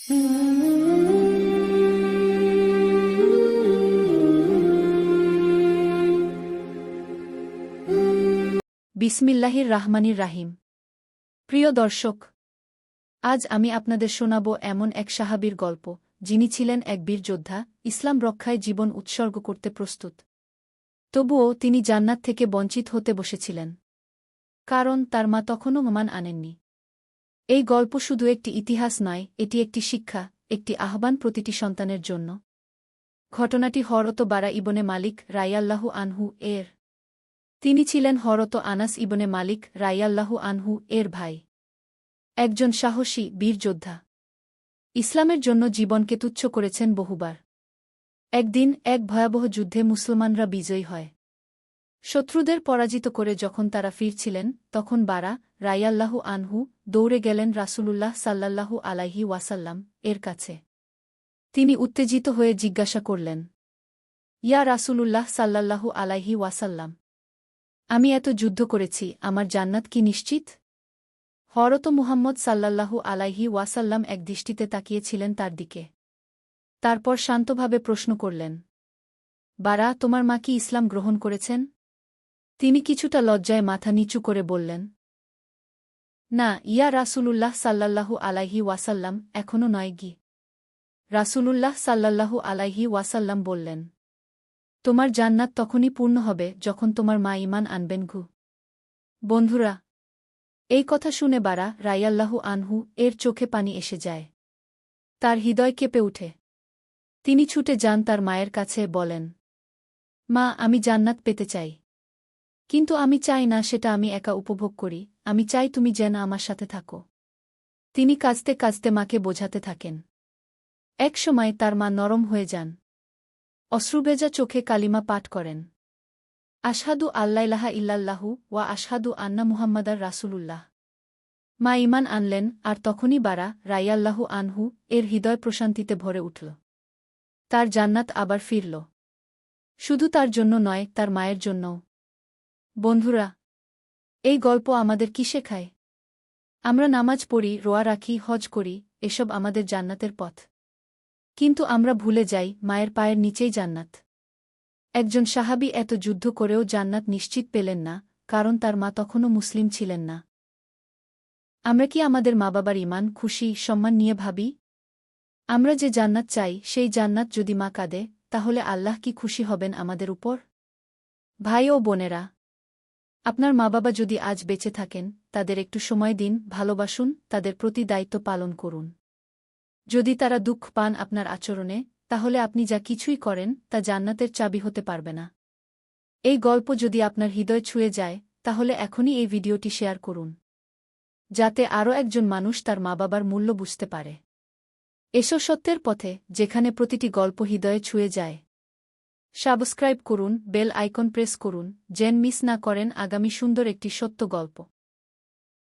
বিসমিল্লাহির রাহমানির রাহিম। প্রিয় দর্শক, আজ আমি আপনাদের শোনাব এমন এক সাহাবীর গল্প, যিনি ছিলেন এক বীর যোদ্ধা, ইসলাম রক্ষায় জীবন উৎসর্গ করতে প্রস্তুত। তবুও তিনি জান্নাত থেকে বঞ্চিত হতে বসেছিলেন, কারণ তার মা তখনও মান আনেননি। এই গল্প শুধু একটি ইতিহাস নয়, এটি একটি শিক্ষা, একটি আহ্বান প্রতিটি সন্তানের জন্য। ঘটনাটি হরত বারা ইবনে মালিক রায়াল্লাহু আনহু এর। তিনি ছিলেন হরত আনাস ইবনে মালিক রায়াল্লাহু আনহু এর ভাই। একজন সাহসী, বীর যোদ্ধা। ইসলামের জন্য জীবনকে তুচ্ছ করেছেন বহুবার। একদিন এক ভয়াবহ যুদ্ধে মুসলমানরা বিজয়ী হয়। শত্রুদের পরাজিত করে যখন তারা ফিরছিলেন, তখন বারা রায়াল্লাহু আনহু দৌড়ে গেলেন রাসূলুল্লাহ সাল্লাল্লাহু আলাইহি ওয়াসাল্লাম এর কাছে। তিনি উত্তেজিত হয়ে জিজ্ঞাসা করলেন, ইয়া রাসূলুল্লাহ সাল্লাল্লাহু আলাইহি ওয়াসাল্লাম, আমি এত যুদ্ধ করেছি, আমার জান্নাত কি নিশ্চিত? হরত মুহাম্মদ সাল্লাল্লাহু আলাইহি ওয়াসাল্লাম এক দৃষ্টিতে তাকিয়েছিলেন তার দিকে। তারপর শান্তভাবে প্রশ্ন করলেন, বারা, তোমার মা কি ইসলাম গ্রহণ করেছেন? তিনি কিছুটা লজ্জায় মাথা নিচু করে বললেন না, ইয়া রাসূলুল্লাহ সাল্লাল্লাহু আলাইহি ওয়াসাল্লাম এখনও নয় গি। রাসূলুল্লাহ সাল্লাল্লাহু আলাইহি ওয়াসাল্লাম বললেন, তোমার জান্নাত তখনই পূর্ণ হবে যখন তোমার মা ইমান আনবেন ঘু। বন্ধুরা, এই কথা শুনে বারা রায়াল্লাহু আনহু এর চোখে পানি এসে যায়। তার হৃদয় কেঁপে উঠে। তিনি ছুটে যান তার মায়ের কাছে, বলেন, মা, আমি জান্নাত পেতে চাই। কিন্তু আমি চাই না সেটা আমি একা উপভোগ করি। আমি চাই তুমি যেন আমার সাথে থাকো। তিনি কাজতে কাজতে মাকে বোঝাতে থাকেন। এক সময় তার মা নরম হয়ে যান। অশ্রুবেজা চোখে কালিমা পাঠ করেন। আশহাদু আল্লাইলাহা ইল্লাল্লাহু ওয়া আশহাদু আন্না মুহাম্মাদার রাসূলুল্লাহ। মা ইমান আনলেন, আর তখনই বারা রাইয়াল্লাহু আনহু এর হৃদয় প্রশান্তিতে ভরে উঠল। তার জান্নাত আবার ফিরল। শুধু তার জন্য নয়, তার মায়ের জন্যও। বন্ধুরা এই গল্প আমাদের কি শেখায়? আমরা নামাজ পড়ি, রোয়া রাখি, হজ করি, এসব আমাদের জান্নাতের পথ। কিন্তু আমরা ভুলে যাই, মায়ের পায়ের নিচেই জান্নাত। একজন সাহাবি এত যুদ্ধ করেও জান্নাত নিশ্চিত পেলেন না, কারণ তার মা তখনও মুসলিম ছিলেন না। আমরা কি আমাদের মা বাবার ইমান খুশি, সম্মান নিয়ে ভাবি? আমরা যে জান্নাত চাই, সেই জান্নাত যদি মা কাঁদে, তাহলে আল্লাহ কি খুশি হবেন আমাদের উপর? ভাই ও বোনেরা আপনার মা বাবা যদি আজ বেঁচে থাকেন, তাদের একটু সময় দিন, ভালোবাসুন, তাদের প্রতি দায়িত্ব পালন করুন। যদি তারা দুঃখ পান আপনার আচরণে, তাহলে আপনি যা কিছুই করেন, তা জান্নাতের চাবি হতে পারবে না। এই গল্প যদি আপনার হৃদয় ছুঁয়ে যায়, তাহলে এখনই এই ভিডিওটি শেয়ার করুন। যাতে আরও একজন মানুষ তার মা বাবার মূল্য বুঝতে পারে। এসো সত্যের পথে, যেখানে প্রতিটি গল্প হৃদয়ে ছুঁয়ে যায়। সাবস্ক্রাইব করুন, বেল আইকন প্রেস করুন জেন মিস না করেন আগামী সুন্দর একটি সত্য গল্প।